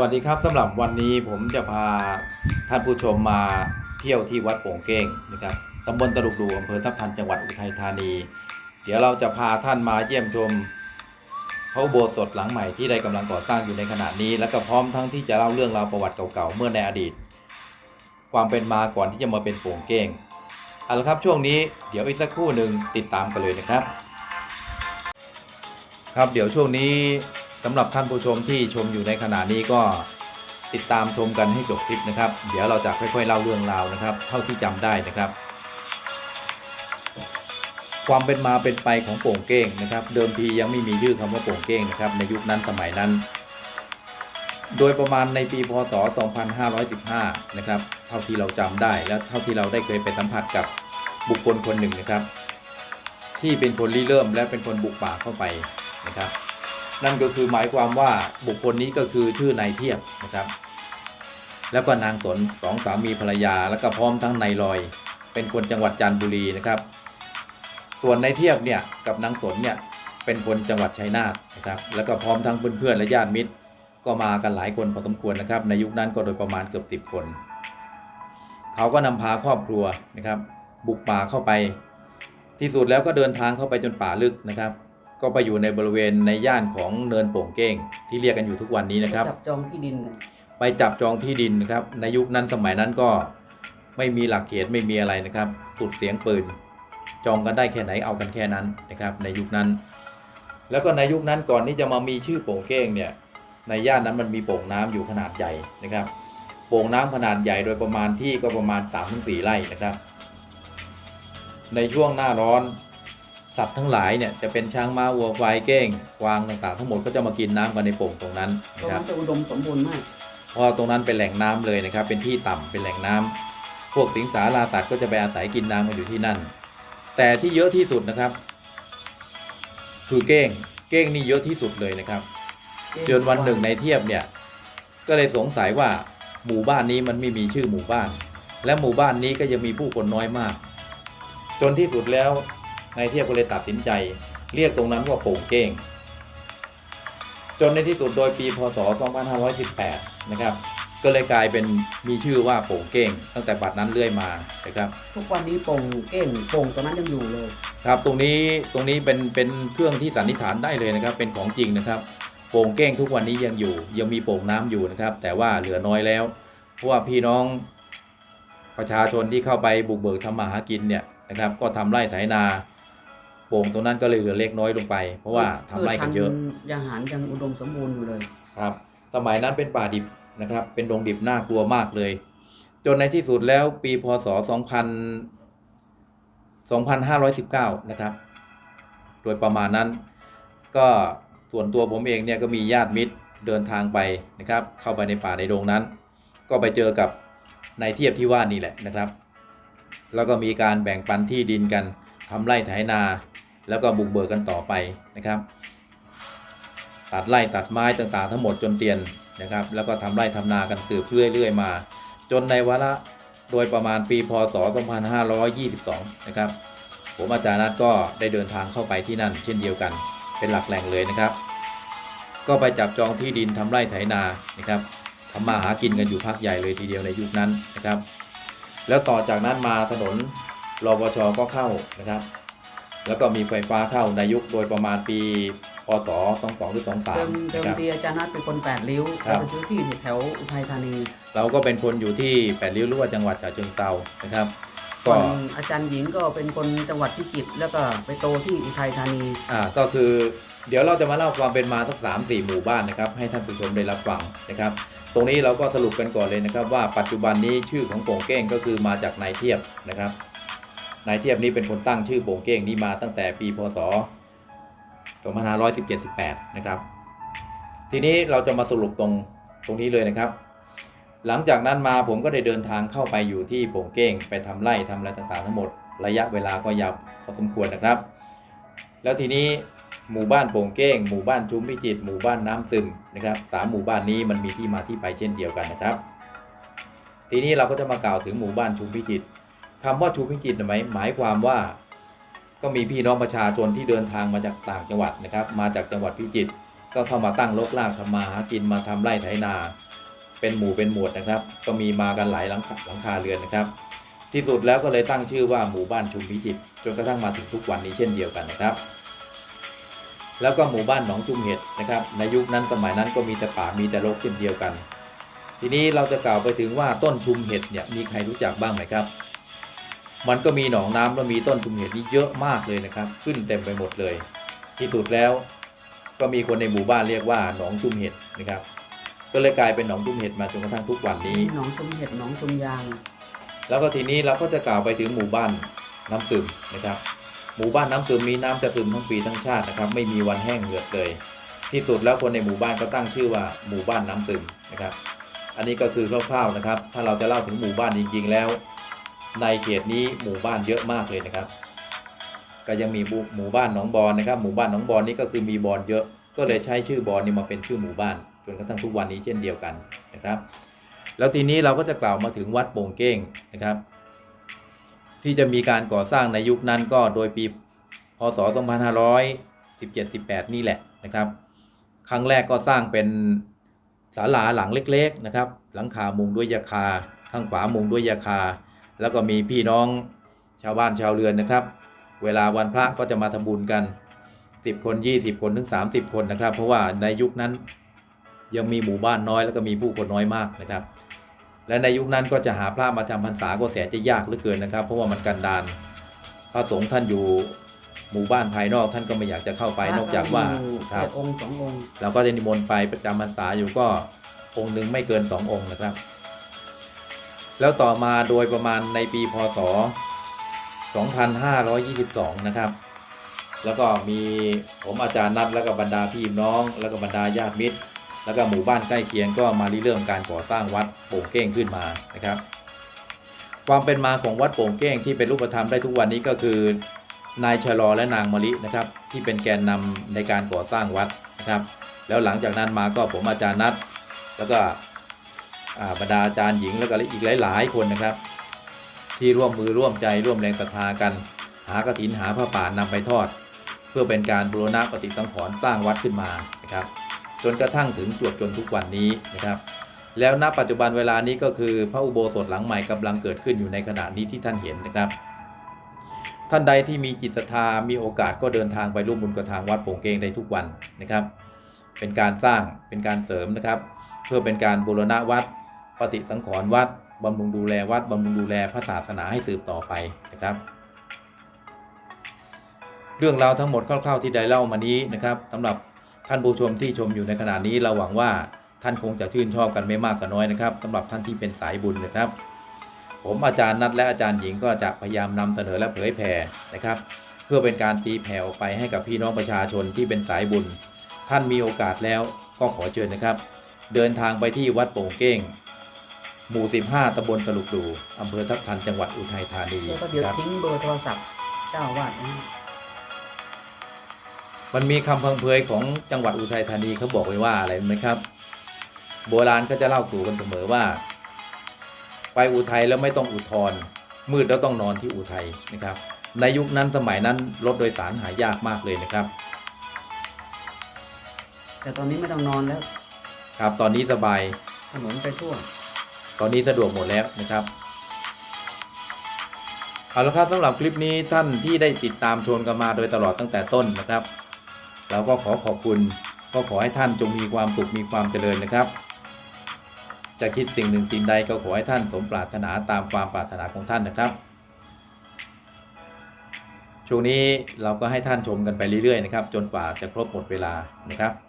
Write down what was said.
วัสดีครับสำหรับวันนี้ผมจะพาท่านผู้ชมมาเที่ยวที่วัดโป่งเก้งนะครับตำบลตลุกดูอำเภอทับทันจังหวัดอุทัยธานี เดี๋ยวเราจะพาท่านมาเยี่ยมชมพระโบสถหลังใหม่ที่ได้กำลังก่อสร้างอยู่ในขณะนี้ และก็พร้อมทั้งที่จะเล่าเรื่องราวประวัติเก่าๆเมื่อในอดีต ความเป็นมาก่อนที่จะมาเป็นโป่งเก้งเอาละครับช่วงนี้เดี๋ยวอีกสักครู่หนึ่งติดตามกันเลยนะครับ ครับเดี๋ยวช่วงนี้ สำหรับท่านผู้ชมที่ชมอยู่ในขณะนี้ก็ติดตามชมกันให้จบคลิปนะครับ เดี๋ยวเราจะค่อยๆเล่าเรื่องราวนะครับ เท่าที่จำได้นะครับ ความเป็นมาเป็นไปของโป่งเก้งนะครับ เดิมทียังไม่มีชื่อคำว่าโป่งเก้งนะครับ ในยุคนั้นสมัยนั้น โดยประมาณในปีพศ 2515 นะครับ เท่าที่เราจำได้และเท่าที่เราได้เคยไปสัมผัสกับบุคคลคนหนึ่งนะครับ ที่เป็นคนริเริ่มและเป็นคนบุกป่าเข้าไปนะครับ นั่นก็คือหมายความว่าบุคคลนี้ก็คือชื่อนายเทียบนะครับ แล้วก็นางสนสองสามีภรรยา แล้วก็พร้อมทั้งนายลอย เป็นคนจังหวัดจันทบุรีนะครับ ส่วนนายเทียบเนี่ยกับนางสนเนี่ยเป็นคนจังหวัดชัยนาทนะครับ แล้วก็พร้อมทั้งเพื่อนๆและญาติมิตร ก็มากันหลายคนพอสมควรนะครับ ในยุคนั้นก็โดยประมาณเกือบสิบคน เขาก็นำพาครอบครัวนะครับ บุกป่าเข้าไป ที่สุดแล้วก็เดินทางเข้าไปจนป่าลึกนะครับ ก็ไปอยู่ในบริเวณในย่านของเนินโป่งเก้ง ที่เรียกกันอยู่ทุกวันนี้นะครับ จับจองที่ดินกันไปจับจองที่ดินนะครับ ในยุคนั้นสมัยนั้นก็ไม่มีหลักเขตไม่มีอะไรนะครับสุดเสียงปืน จองกันได้แค่ไหนเอากันแค่นั้นนะครับ ในยุคนั้น แล้วก็ในยุคนั้นก่อนที่จะมามีชื่อโป่งเก้งเนี่ยในย่านนั้นมันมีโป่งน้ำอยู่ขนาดใหญ่นะครับ โป่งน้ำขนาดใหญ่โดยประมาณที่ก็ประมาณ3-4ไร่นะครับ ในช่วงหน้าร้อน สัตว์ทั้งหลายเนี่ยจะเป็นช้างม้าวัวควายเก้งกวางต่างๆ ทั้งหมดก็จะมากินน้ำกันในโป่งตรงนั้นตรงนะครับนั้นจะอุดมสมบูรณ์มาก เพราะตรงนั้นเป็นแหล่งน้ำเลยนะครับ เป็นที่ต่ำเป็นแหล่งน้ำพวกสิงสาราสัตว์ก็จะไปอาศัยกินน้ำกันอยู่ที่นั่น แต่ที่เยอะที่สุดนะครับ คือเก้งเก้งนี่เยอะที่สุดเลยนะครับ จนวันหนึ่งในเทียบเนี่ย ก็เลยสงสัยว่าหมู่บ้านนี้มันไม่มีชื่อหมู่บ้าน และหมู่บ้านนี้ก็ยังมีผู้คนน้อยมาก จนที่สุดแล้ว นายเทียบก็เลยตัดสินใจ เรียกตรงนั้นว่าโป่งเก้ง จนในที่สุดโดยปีพศ 2518 นะครับ ก็เลยกลายเป็นมีชื่อว่าโป่งเก้ง ตั้งแต่บัดนั้นเรื่อยมานะครับ ทุกวันนี้โป่งเก้งโป่งตัวนั้นยังอยู่เลย ครับตรงนี้ตรงนี้เป็นเป็นเครื่องที่สันนิษฐานได้เลยนะครับ เป็นของจริงนะครับโป่งเก้งทุกวันนี้ยังอยู่ ยังมีโป่งน้ำอยู่นะครับ แต่ว่าเหลือน้อยแล้ว เพราะว่าพี่น้องประชาชนที่เข้าไปบุกเบิกทำมาหากินเนี่ยนะครับ ก็ทำไร่ไถนา โป่งตรงนั้นก็เลยเหลือเล็กน้อยลงไป เพราะว่าทำไร่กันเยอะพืชพันธุ์ยังหารยังอุดมสมบูรณ์อยู่เลยครับ สมัยนั้นเป็นป่าดิบนะครับ เป็นดงดิบน่ากลัวมากเลย จนในที่สุดแล้วปีพศ 2000 2519 นะครับ โดยประมาณนั้น ก็ส่วนตัวผมเองเนี่ยก็มีญาติมิตรเดินทางไปนะครับ เข้าไปในป่าในดงนั้น ก็ไปเจอกับนายเทียบที่ว่านี่แหละนะครับ แล้วก็มีการแบ่งปันที่ดินกันทำไร่ไถนา แล้วก็บุกเบิกกันต่อไปนะครับ ตัดไร่ตัดไม้ต่างๆ ทั้งหมดจนเตียนนะครับ แล้วก็ทำไร่ทำนากันสืบเรื่อยๆมา จนในวาระโดยประมาณปีพศ 2522 นะครับ ผมอาจารย์นัทก็ได้เดินทางเข้าไปที่นั่น เช่นเดียวกัน เป็นหลักแหล่งเลยนะครับ ก็ไปจับจองที่ดินทำไร่ไถนานะครับทำมาหากินกันอยู่พักใหญ่เลยทีเดียวในยุคนั้นนะครับ แล้วต่อจากนั้นมาถนนรปชก็เข้านะครับ แล้วก็มีไฟฟ้าเข้าในยุคโดยประมาณปี พศ 22 หรือ เดิม23เดินะมครับ ทีอาจารย์นัทเป็นคนแปดริ้วครับไปซื้อที่แถวอุทัยธานีเราก็เป็นคนอยู่ที่แปดริ้วหรือว่าจังหวัดฉะเชิงเทรานะครับ ส่ก็วนอาจารย์หญิงก็เป็นคนจังหวัดพิจิตรแล้วก็ไปโตที่อุทัยธานีอ่าก็คือเดี๋ยวเราจะมาเล่าความเป็นมาสักสามสี่หมู่บ้านนะครับ ให้ท่านผู้ชมได้รับฟังนะครับ ตรงนี้เราก็สรุปกันก่อนเลยนะครับ ว่าปัจจุบันนี้ชื่อของโป่งเก้งก็คือมาจากนายเทียบนะครับ นายเทียบนี้เป็นคนตั้งชื่อโป่งเก้งนี้มาตั้งแต่ปีพศ 2517-18 นะครับ ทีนี้เราจะมาสรุปตรงตรงนี้เลยนะครับ หลังจากนั้นมาผมก็ได้เดินทางเข้าไปอยู่ที่โป่งเก้งไปทำไร่ทำอะไรต่างๆ ทั้งหมดระยะเวลาก็ยาวพอสมควรนะครับ แล้วทีนี้หมู่บ้านโป่งเก้งหมู่บ้านชุมพิจิตรหมู่บ้านน้ำซึมนะครับสามหมู่บ้านนี้มันมีที่มาที่ไปเช่นเดียวกันนะครับ ทีนี้เราก็จะมากล่าวถึงหมู่บ้านชุมพิจิตร คำว่าชุมพิจิตรหมายหมายความว่าก็มีพี่น้องประชาชนที่เดินทางมาจากต่างจังหวัดนะครับ มาจากจังหวัดพิจิตรก็เข้ามาตั้งรกรากทำมาหากินมาทำไร่ไถนา เป็นหมู่เป็นหมวดนะครับ ก็มีมากันหลายหลังคาหลังคาเรือนนะครับ ที่สุดแล้วก็เลยตั้งชื่อว่าหมู่บ้านชุมพิจิตรจนกระทั่งมาถึงทุกวันนี้เช่นเดียวกันนะครับ แล้วก็หมู่บ้านหนองจุมเห็ดนะครับ ในยุคนั้นสมัยนั้นก็มีแต่ป่ามีแต่รกเช่นเดียวกัน ทีนี้เราจะกล่าวไปถึงว่าต้นชุมเห็ดเนี่ยมีใครรู้จักบ้างไหมครับ มันก็มีหนองน้ำแล้วมีต้นชุมเห็ดนี่เยอะมากเลยนะครับ ขึ้นเต็มไปหมดเลย ที่สุดแล้วก็มีคนในหมู่บ้านเรียกว่าหนองชุมเห็ดนะครับ ก็เลยกลายเป็นหนองชุมเห็ดมาจนกระทั่งทุกวันนี้ หนองชุมเห็ดหนองชุมยาง แล้วก็ทีนี้เราก็จะกล่าวไปถึงหมู่บ้านน้ำซึมนะครับ หมู่บ้านน้ำซึมนี้น้ำจะซึมทั้งปีทั้งชาตินะครับ ไม่มีวันแห้งเหือดเลย ที่สุดแล้วคนในหมู่บ้านก็ตั้งชื่อว่าหมู่บ้านน้ำซึมนะครับ อันนี้ก็คือคร่าวๆนะครับ ถ้าเราจะเล่าถึงหมู่บ้านจริงๆแล้ว ในเขตนี้หมู่บ้านเยอะมากเลยนะครับ ก็ยังมีหมู่บ้านหนองบอนนะครับ หมู่บ้านหนองบอนนี่ก็คือมีบอนเยอะ ก็เลยใช้ชื่อบอนนี่มาเป็นชื่อหมู่บ้านจนกระทั่งทุกวันนี้เช่นเดียวกันนะครับ แล้วทีนี้เราก็จะกล่าวมาถึงวัดโป่งเก้งนะครับ ที่จะมีการก่อสร้างในยุคนั้นก็โดยปีพศ 2517-18 นี่แหละนะครับ ครั้งแรกก็สร้างเป็นศาลาหลังเล็ก ๆ นะครับ หลังคามุงด้วยยาคา ข้างขวามุงด้วยยาคา แล้วก็มีพี่น้องชาวบ้านชาวเรือนนะครับ เวลาวันพระก็จะมาทำบุญกัน 10 คน 20 คนถึง 30 คนนะครับ เพราะว่าในยุคนั้นยังมีหมู่บ้านน้อยแล้วก็มีผู้คนน้อยมากนะครับ และในยุคนั้นก็จะหาพระมาจำพรรษาก็แสนจะยากเหลือเกินนะครับ เพราะว่ามันกันดานพระสงฆ์ท่านอยู่หมู่บ้านภายนอกท่านก็ไม่อยากจะเข้าไปนอกจากว่าอยู่ครับแต่องค์สององค์เราก็จะนิมนต์ไปประจำพรรษาอยู่ก็องค์หนึ่งไม่เกินสององค์นะครับ แล้วต่อมาโดยประมาณในปีพศ 2522 นะครับ แล้วก็มีผมอาจารย์นัดแล้วก็บรรดาพี่น้อง แล้วก็บรรดาญาติมิตร แล้วก็หมู่บ้านใกล้เคียงก็มาริเริ่มการก่อสร้างวัดโป่งเก้งขึ้นมานะครับ ความเป็นมาของวัดโป่งเก้งที่เป็นรูปธรรมได้ทุกวันนี้ก็คือนายชะลอและนางมะลินะครับ ที่เป็นแกนนำในการก่อสร้างวัดนะครับ แล้วหลังจากนั้นมาก็ผมอาจารย์นัดแล้วก็ บรรดาอาจารย์หญิงแล้วก็อีกหลาย ๆ คนนะครับ ที่ร่วมมือร่วมใจร่วมแรงศรัทธากัน หากฐินหาผ้าป่านำไปทอด เพื่อเป็นการบูรณะปฏิสังขรณ์สร้างวัดขึ้นมานะครับ จนกระทั่งถึงจวบจนทุกวันนี้นะครับ แล้วณปัจจุบันเวลานี้ก็คือพระอุโบสถหลังใหม่กำลังเกิดขึ้นอยู่ในขณะนี้ที่ท่านเห็นนะครับ ท่านใดที่มีจิตศรัทธามีโอกาสก็เดินทางไปร่วมบุญกับทางวัดโป่งเกงได้ทุกวันนะครับ เป็นการสร้างเป็นการเสริมนะครับ เพื่อเป็นการบูรณะวัด ปฏิสังขรณ์วัดบำรุงดูแลวัดบำรุงดูแลพระศาสนาให้สืบต่อไปนะครับ เรื่องราวทั้งหมดคร่าวๆที่ได้เล่ามานี้นะครับสำหรับท่านผู้ชมที่ชมอยู่ในขณะนี้เราหวังว่าท่านคงจะชื่นชอบกันไม่มากก็น้อยนะครับสำหรับท่านที่เป็นสายบุญนะครับ ผมอาจารย์นัดและอาจารย์หญิงก็จะพยายามนำเสนอและเผยแผ่นะครับ เพื่อเป็นการตีแผ่ออกไปให้กับพี่น้องประชาชนที่เป็นสายบุญ ท่านมีโอกาสแล้วก็ขอเชิญนะครับ เดินทางไปที่วัดโป่งเก้ง หมู่ 15ตำบลตลุกดูอำเภอทับทันจังหวัดอุทัยธานีแล้วก็เดี๋ยวครับทิ้งเบอร์โทรศัพท์เจ้าอาวาดนะมันมีคำพังเพยของจังหวัดอุทัยธานีเขาบอกไว้ว่าอะไรรู้ไหมครับ โบราณเขาจะเล่าสู่กันเสมอว่า ไปอุทัยแล้วไม่ต้องอุทธรมืดแล้วต้องนอนที่อุทัยนะครับ ในยุคนั้นสมัยนั้นรถโดยสารหายากมากเลยนะครับ แต่ตอนนี้ไม่ต้องนอนแล้วครับตอนนี้สบายถนนไปทั่ว ตอนนี้สะดวกหมดแล้วนะครับเอาละครับสำหรับคลิปนี้ท่านที่ได้ติดตามชมกันมาโดยตลอดตั้งแต่ต้นนะครับ เราก็ขอขอบคุณก็ขอให้ท่านจงมีความสุขมีความเจริญนะครับ จะคิดสิ่งหนึ่งสิ่งใดก็ขอให้ท่านสมปรารถนาตามความปรารถนาของท่านนะครับ ช่วงนี้เราก็ให้ท่านชมกันไปเรื่อยๆนะครับ จนกว่าจะครบหมดเวลานะครับ